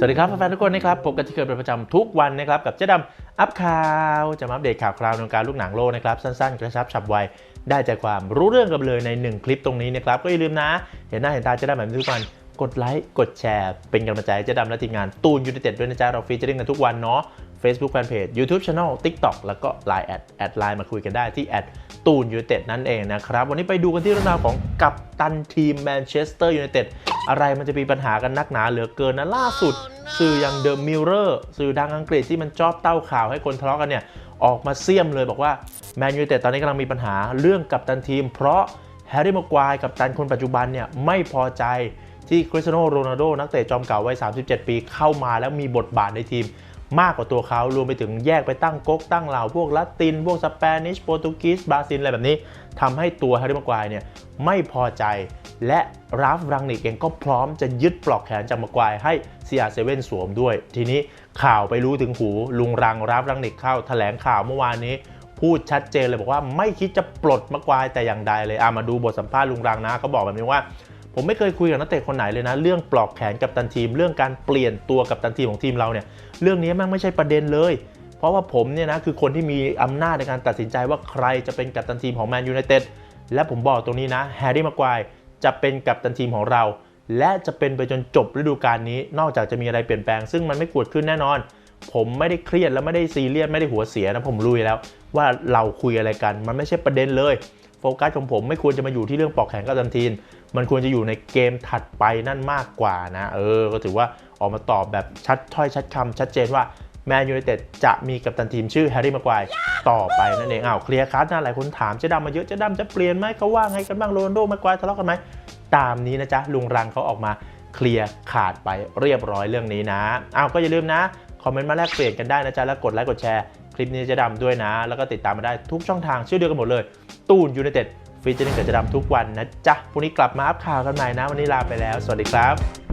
สวัสดีครับแฟนๆทุกคนนะครับพบกันที่เคยเป็นประจำทุกวันนะครับกับเจ๊ดำอัพข่าวจะมาอัปเดตข่าวคราวในการลูกหนังโลกนะครับสั้นๆ กระชับฉับไวได้ใจความรู้เรื่องกันเลยใน 1 คลิปตรงนี้นะครับก็อย่าลืมนะ เห็นหน้าเห็นตาเจ๊ดำแบบนี้ทุกวันกดไลค์กดแชร์ เป็นกำลังใจเจ๊ดำและทีมงานตูนยูนิเต็ดด้วยนะจ๊ะเราฟีเจอริ่นกันทุกวันเนาะ Facebook Fanpage YouTube Channel TikTok แล้วก็ Line แอดแอดไลน์มาคุยกันได้ที่แอดตูนยู i นเต็ดนั่นเองนะครับ วันนี้ไปดูกันที่เรื่องราวของกัปตันทีมแมนเชสเตอร์ยูไนเต็ดอะไรมันจะมีปัญหากันนักหนาเหลือเกินนะล่าสุด สื่ออย่าง The Mirror สื่อดังอังกฤษที่มันชอบเต้าข่าวให้คนทะเลาะกันเนี่ยออกมาเสี่ยมเลยบอกว่าแมนยู i นเต็ดตอนนี้กำลังมีปัญหาเรื่องกับตันทีม เพราะแฮร์รี่มากวายกับตันคนปัจจุบันเนี่ยไม่พอใจที่คริสเตียโนโรนัลโดนักเตะจอมเก่าวัย 37 ปีเข้ามาแล้วมีบทบาทในทีม มากกว่าตัวเขารวมไปถึงแยกไปตั้งก๊กตั้งเหล่าพวกละติน พวกสเปนิชโปรตุกีสบราซิลอะไรแบบนี้ทำให้ตัวแฮร์รี่มากวายเนี่ยไม่พอใจ และราฟรังนิกเองก็พร้อมจะยึดปลอกแขนจากมากวายให้ CR7 สวมด้วย ทีนี้ข่าวไปรู้ถึงหูลุงรังราฟรังนิกเข้าแถลงข่าวเมื่อวานนี้ พูดชัดเจนเลยบอกว่าไม่คิดจะปลดมากวายแต่อย่างใดเลยอามาดูบทสัมภาษณ์ลุงรังนะเขาบอกแบบนี้ว่า ผมไม่เคยคุยกับนักเตะคนไหนเลยนะ เรื่องปลอกแขนกับตันทีม เรื่องการเปลี่ยนตัวกับตันทีมของทีมเราเนี่ยเรื่องนี้แม่งไม่ใช่ประเด็นเลย เพราะว่าผมเนี่ยนะคือคนที่มีอำนาจในการตัดสินใจว่าใครจะเป็นกัปตันทีมของแมนยูไนเต็ดและผมบอกตรงนี้นะแฮร์รี่มากวายจะเป็นกัปตันทีมของเรา และจะเป็นไปจนจบฤดูกาลนี้ นอกจากจะมีอะไรเปลี่ยนแปลง ซึ่งมันไม่กิดขึ้นแน่นอน ผมไม่ได้เครียดและไม่ได้ซีเรียสไม่ได้หัวเสียนะผมรู้อยู่แล้ว ว่าเราคุยอะไรกัน มันไม่ใช่ประเด็นเลย โฟกัสของผมไม่ควรจะมาอยู่ที่เรื่องปลอกแขนกับตันทีม มันควรจะอยู่ในเกมถัดไปนั่นมากกว่านะ เออ ก็ถือว่าออกมาตอบแบบชัดถ้อยชัดคำชัดเจนว่าแมนยูไนเต็ดจะมีกัปตันทีมชื่อแฮร์รี่มากวายต่อไปนั่นเองอ้าวเคลียร์คัสนะหลายคนถามเจ๊ดำมาเยอะเจ๊ดำจะเปลี่ยนไหมเขาว่าไงกันบ้างโรนโดมากวายทะเลาะกันไหมตามนี้นะจ๊ะลุงรังเขาออกมาเคลียร์ขาดไปเรียบร้อยเรื่องนี้นะอ้าวก็อย่าลืมนะคอมเมนต์มาแลกเปลี่ยนกันได้นะจ๊ะแล้วกดไลค์กดแชร์คลิปนี้เจะดำด้วยนะ แล้วก็ติดตามมาได้ทุกช่องทางชื่อเดียวกันหมดเลย ตูนยูไนเต็ด ฟีเจอริ่งกับจะดำทุกวันนะจ๊ะพรุ่งนี้กลับมาอัพข่าวกันใหม่นะวันนี้ลาไปแล้ว สวัสดีครับ